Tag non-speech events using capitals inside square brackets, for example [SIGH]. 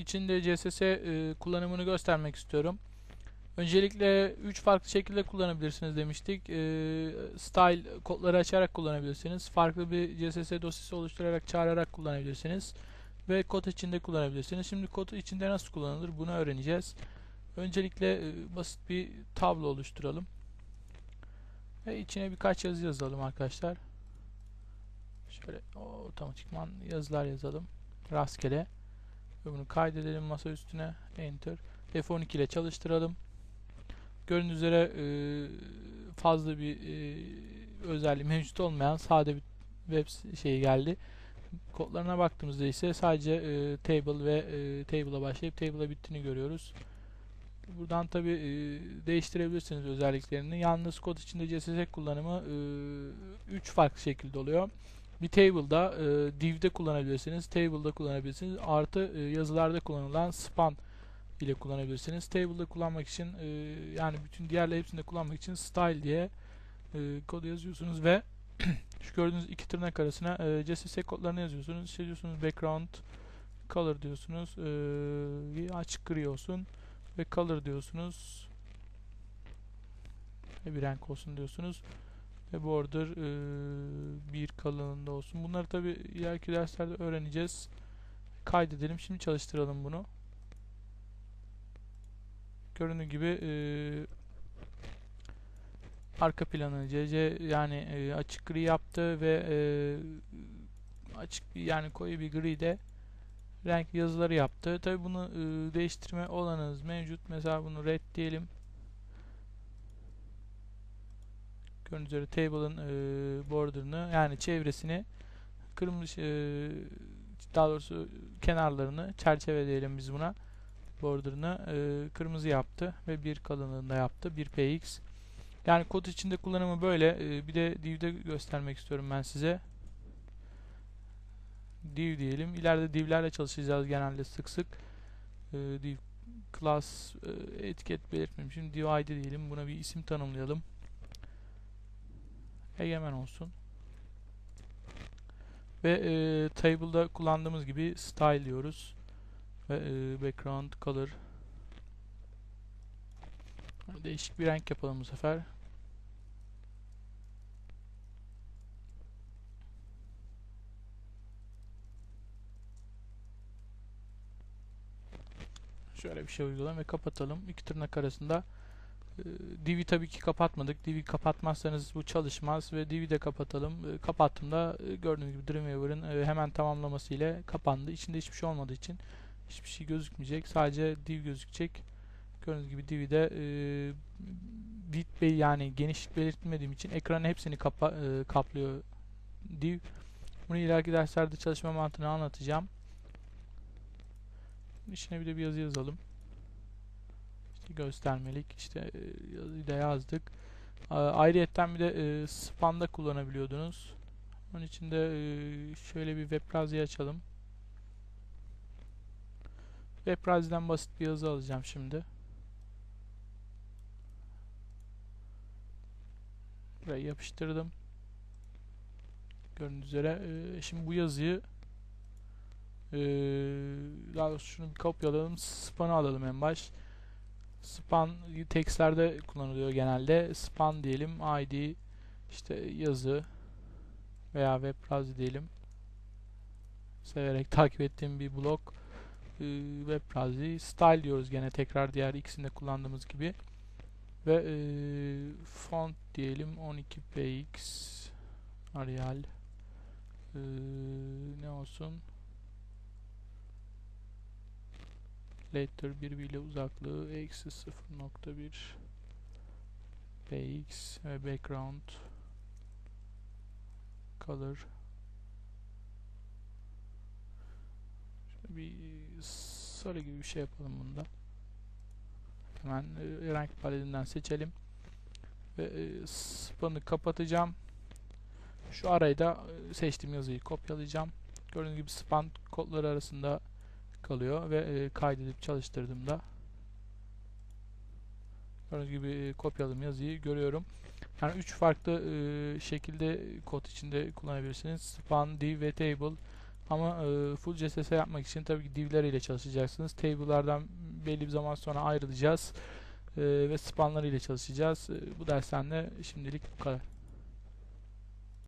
içinde CSS e, kullanımını göstermek istiyorum. Öncelikle 3 farklı şekilde kullanabilirsiniz demiştik. E, style kodları açarak kullanabilirsiniz. Farklı bir CSS dosyası oluşturarak çağırarak kullanabilirsiniz. Ve kod içinde kullanabilirsiniz. Şimdi kod içinde nasıl kullanılır bunu öğreneceğiz. Öncelikle e, basit bir tablo oluşturalım. Ve içine birkaç yazı yazalım arkadaşlar. Şöyle otomatikman yazılar yazalım. Rastgele. Ve bunu kaydedelim masa üstüne. Enter. F12 ile çalıştıralım. Gördüğünüz üzere e, fazla bir e, özelliği mevcut olmayan sade bir web şeyi geldi. Kodlarına baktığımızda ise sadece e, table ve e, table'a başlayıp table'a bittiğini görüyoruz. Buradan tabi değiştirebilirsiniz özelliklerini. Yalnız kod içinde CSS kullanımı 3 e, farklı şekilde oluyor. Bir table'da, e, div'de kullanabilirsiniz, table'da kullanabilirsiniz. Artı e, yazılarda kullanılan span ile kullanabilirsiniz. Table'da kullanmak için e, yani bütün diğerler hepsinde kullanmak için style diye e, kodu yazıyorsunuz ve [CLEARS THROAT] şu gördüğünüz iki tırnak arasına e, CSS kodlarını yazıyorsunuz. İşte diyorsunuz background color diyorsunuz. E, açık gri olsun ve color diyorsunuz. Ve bir renk olsun diyorsunuz. Ve border e, bir kalınlığında olsun. Bunları tabi ileriki derslerde öğreneceğiz. Kaydedelim. Şimdi çalıştıralım bunu. Göründüğü gibi e, arka planı CC yani e, açık gri yaptı ve e, açık yani koyu bir gri de renk yazıları yaptı. Tabi bunu e, değiştirme olanınız mevcut. Mesela bunu red diyelim. Gördüğünüz üzere table'ın e, border'ını yani çevresini kırmızı e, daha doğrusu kenarlarını çerçeve diyelim biz buna border'ını e, kırmızı yaptı ve bir kalınlığında yaptı. bir px. Yani kod içinde kullanımı böyle. E, bir de div'de göstermek istiyorum ben size. Div diyelim. İleride div'lerle çalışacağız genelde sık sık. E, div class e, etiket belirtmemişim. div id diyelim. Buna bir isim tanımlayalım. Egemen olsun. Ve e, table'da kullandığımız gibi style diyoruz ve e, background color değişik bir renk yapalım bu sefer. Şöyle bir şey uygulayalım ve kapatalım. İki tırnak arasında Div'i tabii ki kapatmadık. Div'i kapatmazsanız bu çalışmaz ve Div'i de kapatalım. E, kapattığımda e, gördüğünüz gibi Dreamweaver'ın e, hemen tamamlaması ile kapandı. İçinde hiçbir şey olmadığı için hiçbir şey gözükmeyecek. Sadece div gözükecek. Gördüğünüz gibi div'de e, bey yani genişlik belirtmediğim için ekranın hepsini kapa, e, kaplıyor div. Bunu ileriki derslerde çalışma mantığını anlatacağım. İçine bir de bir yazı yazalım. Göstermelik. İşte e, yazıyı da yazdık. Ayrıyetten bir de e, span'da kullanabiliyordunuz. Onun için de e, şöyle bir web browser'ı açalım. Webrazi'den basit bir yazı alacağım şimdi. Buraya yapıştırdım. Gördüğünüz üzere. Şimdi bu yazıyı daha doğrusu şunu bir kopyalayalım. Span'ı alalım en baş. Span tekstlerde kullanılıyor genelde. Span diyelim. ID işte yazı veya web browser diyelim. Severek takip ettiğim bir blog e, web browser style diyoruz gene tekrar diğer ikisinde kullandığımız gibi ve e, font diyelim 12px Arial e, ne olsun letter birbiriyle uzaklığı eksi 0.1 px ve background color bir sarı gibi bir şey yapalım bunda. Hemen e, renk paletinden seçelim. Ve e, span'ı kapatacağım. Şu arayı da e, seçtiğim yazıyı kopyalayacağım. Gördüğünüz gibi span kodları arasında kalıyor ve e, kaydedip çalıştırdığımda gördüğünüz gibi e, kopyaladım yazıyı görüyorum. Yani üç farklı e, şekilde kod içinde kullanabilirsiniz. Span, div ve table Ama full CSS yapmak için tabii ki divler ile çalışacaksınız. Table'lardan belli bir zaman sonra ayrılacağız. Ve spanlar ile çalışacağız. Bu dersten de şimdilik bu kadar.